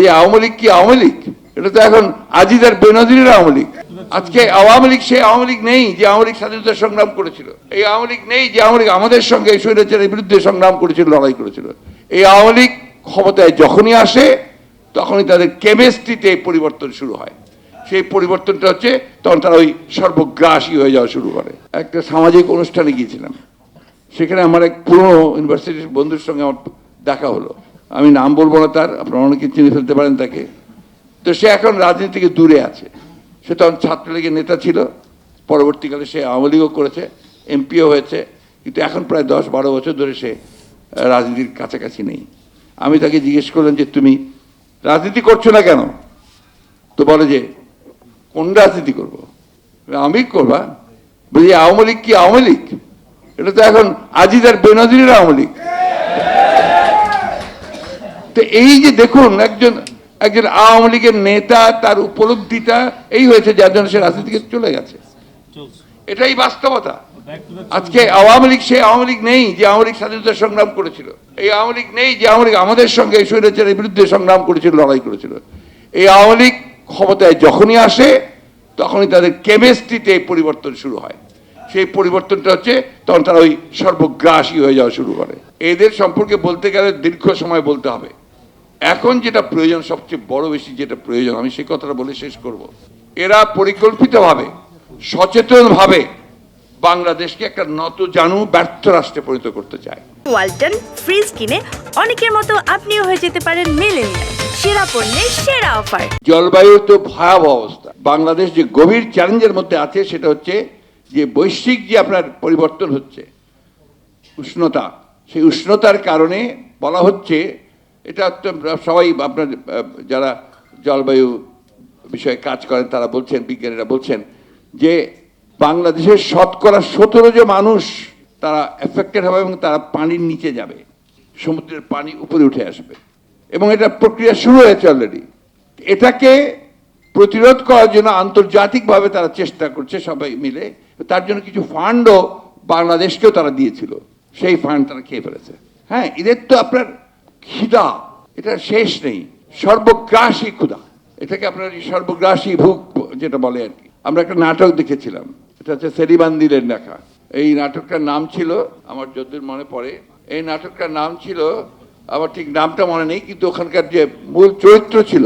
বলি আওয়ামী লীগ কি আওয়ামী লীগ? এটা তো এখন আজিদার বেনজিরের আওয়ামী লীগ। আজকে আওয়ামী লীগ সেই আওয়ামী লীগ নেই যে আওয়ামী লীগ স্বাধীনতা সংগ্রাম করেছিল। এই আওয়ামী লীগ নেই যে আওয়ামী লীগ আমাদের সঙ্গে এই স্বৈরাচারের বিরুদ্ধে সংগ্রাম করেছিল, লড়াই করেছিল। এই আওয়ামী লীগ ক্ষমতায় যখনই আসে, তখনই তাদের কেমিস্ট্রিতে পরিবর্তন শুরু হয়। সেই পরিবর্তনটা হচ্ছে তখন তারা ওই সর্বগ্রাসী হয়ে যাওয়া শুরু করে। একটা সামাজিক অনুষ্ঠানে গিয়েছিলাম। সেখানে আমার এক পুরনো ইউনিভার্সিটির বন্ধুর সঙ্গে আমার দেখা হলো। আমি নাম বলব না তার, আপনারা অনেকে চিনে ফেলতে পারেন তাকে। তো সে এখন রাজনীতি থেকে দূরে আছে। সে তখন ছাত্রলীগের নেতা ছিল, পরবর্তীকালে সে আওয়ামী লীগও করেছে, এমপিও হয়েছে, কিন্তু এখন প্রায় দশ বারো বছর ধরে সে রাজনীতির কাছাকাছি নেই। আমি তাকে জিজ্ঞেস করলাম যে, তুমি রাজনীতি করছ না কেন? তো বলে যে, কোন রাজনীতি করব? আমি করবা? বলি, আওয়ামী লীগ কি আওয়ামী লীগ? এটা তো এখন আজিদার বেনজিরের আওয়ামী লীগ। তো এই যে দেখুন, একজন একজন আওয়ামী লীগের নেতা, তার উপলব্ধিটা এই হয়েছে যার জন্য সে রাজনীতি থেকে চলে গেছে। এটাই বাস্তবতা। আজকে আওয়ামী লীগ সেই আওয়ামী লীগ নেই যে আওয়ামী লীগ স্বাধীনতা সংগ্রাম করেছিল। এই আওয়ামী লীগ নেই যে আওয়ামী লীগ আমাদের সঙ্গে স্বৈরাচারের বিরুদ্ধে সংগ্রাম করেছিল, লড়াই করেছিল। এই আওয়ামী লীগ ক্ষমতায় যখনই আসে, তখনই তাদের কেমিস্ট্রিতে পরিবর্তন শুরু হয়। সেই পরিবর্তনটা হচ্ছে, তখন তারা ওই সর্বগ্রাসী হয়ে যাওয়া শুরু করে। এদের সম্পর্কে বলতে গেলে দীর্ঘ সময় বলতে হবে। এখন যেটা প্রয়োজন সবচেয়ে বড় বেশি যেটা প্রয়োজন আমি সেই কথাটা বলে শেষ করব। এরা পরিকল্পিতভাবে সচেতনভাবে বাংলাদেশকে একটা নত জানু ব্যর্থ রাষ্ট্রে পরিণত করতে চায়। ওয়ালটন ফ্রিজ কিনে অনেকের মতো আপনিও হয়ে যেতে পারেন মেলেনিয়া সেরা পণ্যের সেরা অফার। জলবায়ুর তো ভয়াবহ অবস্থা। বাংলাদেশ যে গভীর চ্যালেঞ্জের মধ্যে আছে সেটা হচ্ছে যে বৈশ্বিক যে আপনার পরিবর্তন হচ্ছে উষ্ণতা সেই উষ্ণতার কারণে বলা হচ্ছে এটা তো সবাই আপনার যারা জলবায়ু বিষয়ে কাজ করেন, তারা বলছেন, বিজ্ঞানীরা বলছেন যে বাংলাদেশের শতকরা সতেরো যে মানুষ তারা এফেক্টেড হবে এবং তারা পানির নিচে যাবে, সমুদ্রের পানি উপরে উঠে আসবে। এবং এটা প্রক্রিয়া শুরু হয়েছে অলরেডি এটাকে প্রতিরোধ করার জন্য আন্তর্জাতিকভাবে তারা চেষ্টা করছে সবাই মিলে। তার জন্য কিছু ফান্ডও বাংলাদেশকেও তারা দিয়েছিল। সেই ফান্ড তারা খেয়ে ফেলেছে। হ্যাঁ এদের তো আপনার খিদা এটা শেষ নেই। সর্বগ্রাসী ক্ষুধা। এটাকে আপনার সর্বগ্রাসী ভুক যেটা বলে আর কি। আমরা একটা নাটক দেখেছিলাম। এটা হচ্ছে সেরিবান্দিলের লেখা। এই নাটকটার নাম ছিল, আমার যদ্দূর মনে পড়ে, এই নাটকটার নাম ছিল, আমার ঠিক নামটা মনে নেই, কিন্তু ওখানকার যে মূল চরিত্র ছিল,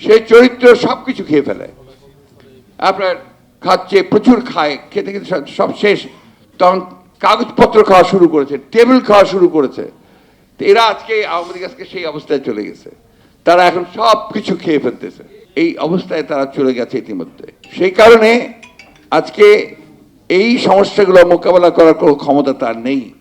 সেই চরিত্র সব কিছু খেয়ে ফেলে। আপনার খাচ্ছে, প্রচুর খায়, খেতে খেতে সব শেষ। তখন কাগজপত্র খাওয়া শুরু করেছে, টেবিল খাওয়া শুরু করেছে। এরা আজকে আওয়ামী আজকে সেই অবস্থায় চলে গেছে। তারা এখন সব কিছু খেয়ে ফেলতেছে। এই অবস্থায় তারা চলে গেছে ইতিমধ্যে। সেই কারণে আজকে এই সমস্যাগুলো মোকাবেলা করার কোনো ক্ষমতা তার নেই।